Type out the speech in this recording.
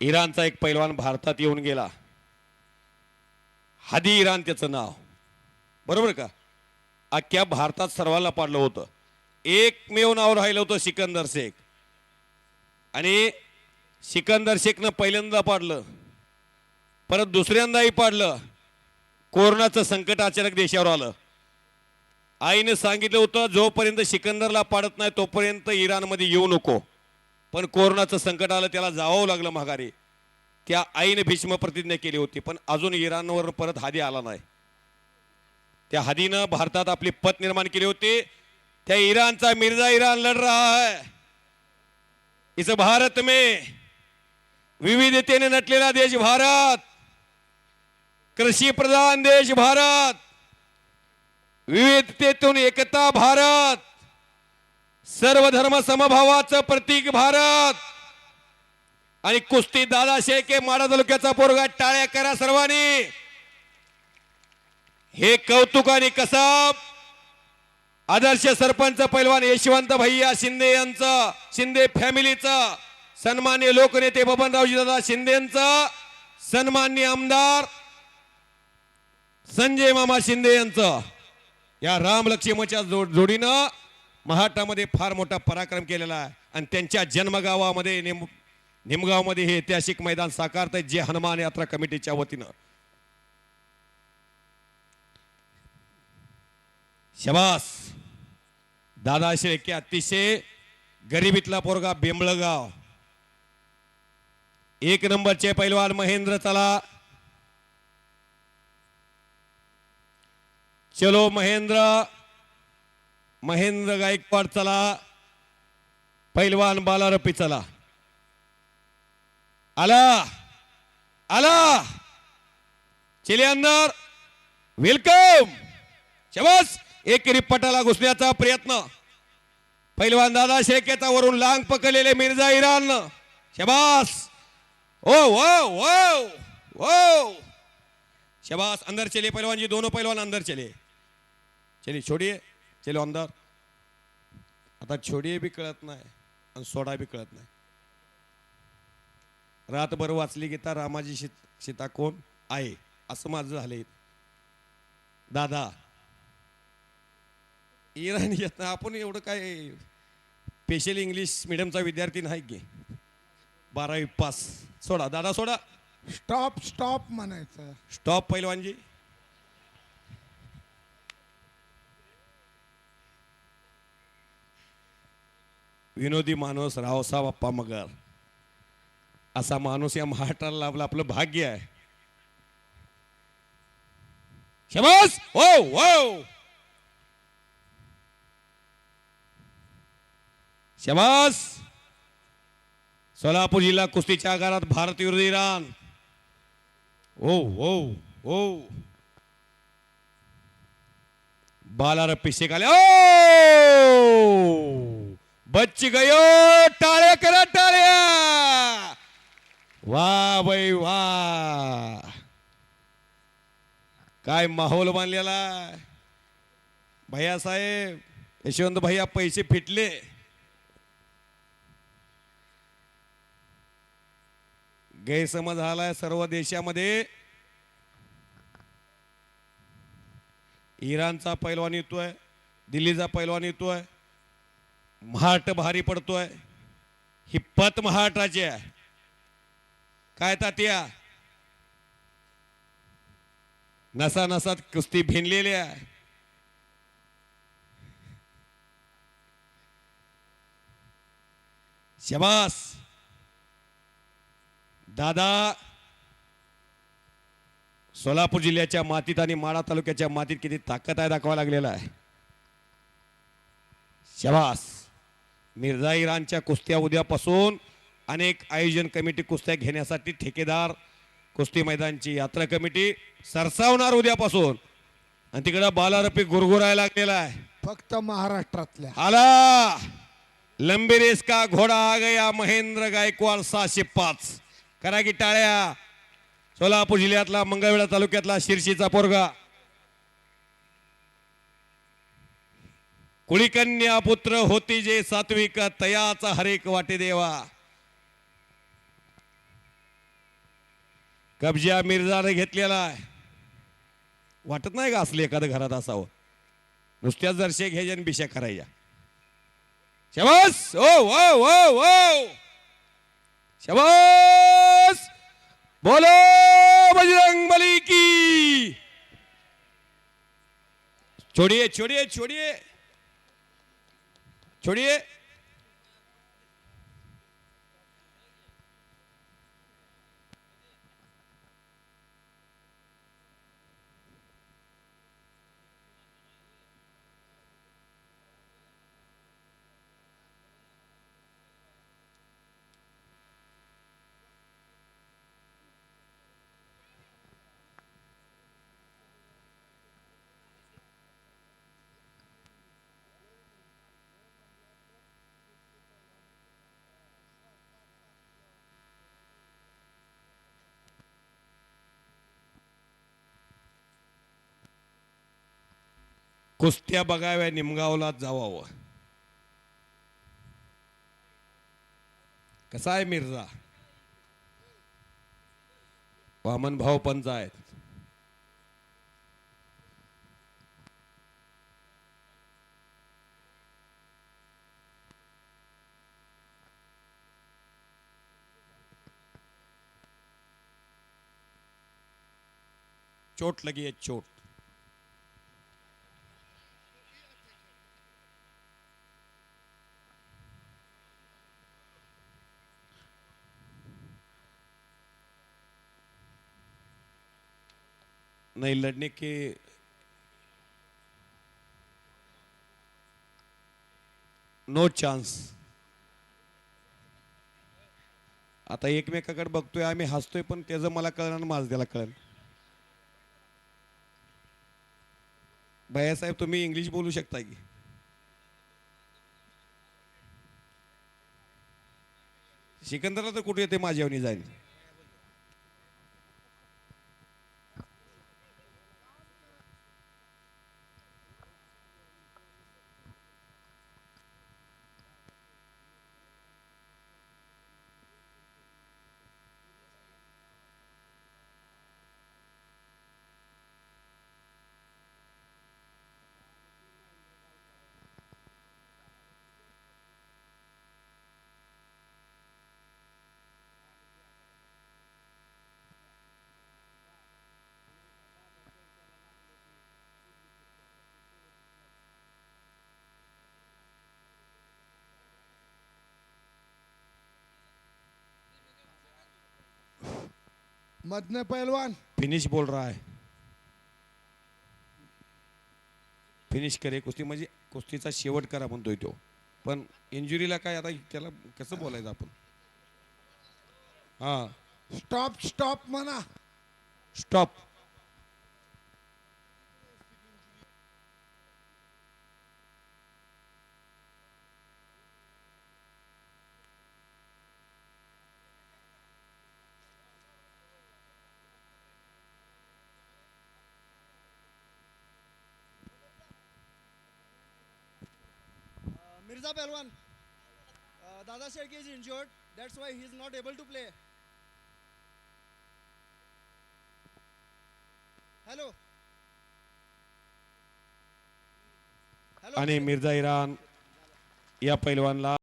इराणचा एक पैलवान भारतात येऊन गेला. हादी इराण त्याचं नाव. बरोबर का? अख्ख्या भारतात सर्वांना पाडलं होतं. एकमेव नाव राहिलं होतं सिकंदर शेख. आणि सिकंदर शेखनं पहिल्यांदा पाडलं. परत दुसऱ्यांदाही पाडलं. कोरोनाचं संकट अचानक देशावर आलं. आईनं सांगितलं होतं जोपर्यंत सिकंदरला पाडत नाही तोपर्यंत इराणमध्ये येऊ नको. पण कोरोनाचं संकट आलं त्याला जावं लागलं माघारी. त्या आईने भीष्म प्रतिज्ञा केली होती पण अजून इराणवर परत हादी आला नाही. त्या हादीनं भारतात आपली पत निर्माण केली होती. त्या इराणचा मिर्झा इराण लढ रहा है. इस भारत में विविधतेने नटलेला देश भारत. कृषी प्रधान देश भारत विविधतेतून एकता भारत सर्व धर्म समभावाचं प्रतीक भारत. आणि कुस्ती दादा शेळके माडा तालुक्याचा पोरगा टाळ्या करा सर्वांनी. हे कौतुक आणि कसाब आदर्श सरपंच पैलवान यशवंत भैया शिंदे यांचं शिंदे फॅमिलीचं सन्मान्य लोकनेते बबनरावजी दादा शिंदेचं सन्मान्य आमदार संजय मामा शिंदे यांचं. या राम लक्ष्मीच्या जो जोडीनं महाराष्ट्रामध्ये फार मोठा पराक्रम केलेला आहे. आणि त्यांच्या जन्मगावामध्ये निम निमगावमध्ये हे ऐतिहासिक मैदान साकारत आहे जे हनुमान यात्रा कमिटीच्या वतीनं. शबास! दादा शेळके अतिशय गरिबीतला पोरगा बेंबळगाव. एक नंबरचे पैलवान महेंद्र चला चलो महेंद्र महेंद्र गायकवाड चला पैलवान बालारपी चला. आला आला. चले अंदर वेलकम. शबास एकेरी पटाला घुसण्याचा प्रयत्न. पैलवान दादा शेकेचा वरून लांग पकडलेले मिर्झा इराण. शबास. ओ वो वो वो शबास अंदर चले पैलवान जी दोनों पैलवान अंदर चले. चलिए छोड़िए चलो अंदर. आता छोडिये बी कळत नाही आणि सोडा बी कळत नाही. रातभर वाचली गीता रामाजी सीत कोण आहे? असं माझं झालंय दादा इराण येत नाही. आपण एवढं काय स्पेशल इंग्लिश मिडियमचा विद्यार्थी नाही की? बारावी पास सोडा दादा सोडा. स्टॉप स्टॉप म्हणायचं. स्टॉप पैलवानजी. विनोदी माणूस रावसाहेब अप्पा मगर. असा माणूस या महाराष्ट्राला लाभला आपलं भाग्य आहे. शबास! हो हो! शबास! सोलापूर जिल्हा कुस्तीच्या आगारात भारत विरुद्ध इराण ओ हो, ओ हो, ओ हो. बालार पिशेक आले. ओ बच्ची गयो टाळ्या करा टाळ्या वा बाई वा. काय माहोल बांधलेला भैया साहेब यशवंत भैया पैसे फिटले. गैरसमज झालाय सर्व देशामध्ये. इराणचा पैलवान येतोय दिल्लीचा पैलवान येतोय. महाट भारी पडतोय. ही पत महाटाची आहे. काय तात्या? नसा नसात कुस्ती भिनलेली आहे. शबास! दादा! सोलापूर जिल्ह्याच्या मातीत आणि माळा तालुक्याच्या मातीत किती ताकद आहे दाखवा लागलेला आहे. शबास! मिर्झा इराणच्या कुस्त्या उद्यापासून अनेक आयोजन कमिटी कुस्त्या घेण्यासाठी ठेकेदार कुस्ती मैदानची यात्रा कमिटी सरसावणार उद्यापासून. आणि तिकडं बालारपी गुरगुरायला लागलेला आहे. फक्त महाराष्ट्रातल्या. आला! लंबी रेस का घोडा आ गया महेंद्र गायकवाड सहाशे पाच. करा की टाळ्या सोलापूर जिल्ह्यातला मंगळवेढा तालुक्यातला शिरशीचा पोरगा. कुळीकन्या पुत्र होती जे सात्विक तयाचा हरेक वाटे देवा कब्जा मिर्जाने घेतलेला आहे. वाटत नाही का असलं एखादं घरात असावं? नुसत्याच दर्शक घ्यायच्या आणि बिशा करायच्या. शबास! ओ हो, ओ हो, ओ हो, ओ शबास! बोलो बजरंग बली की! छोड़िए 距離へ कुस्त्या बघाव्या निमगावला जावावं. कसा आहे मिर्झा? वामन भाऊ पंच आहेत चोट लगी है चोट. नहीं लड़ने के नो चान्स आता एकमेकाकडे बघतोय आम्ही हसतोय पण त्याचं मला कळणार आणि माझं त्याला कळेल. भैयासाहेब तुम्ही इंग्लिश बोलू शकता की? सिकंदरला तर कुठे येते माझ्यावनी जाईल? मधने पहलवान. फिनिश बोल रहा है. फिनिश करे कुस्ती म्हणजे कुस्तीचा शेवट करा म्हणतोय तो. पण इंजुरीला काय आता त्याला कसं बोलायचं आपण? हा. स्टॉप स्टॉप म्हणा. Stop Mirza Pelwan, uh, Dada Shetty is injured. That's why he is not able to play. Hello. Hello. आणि मिर्झा इराण या पैलवानला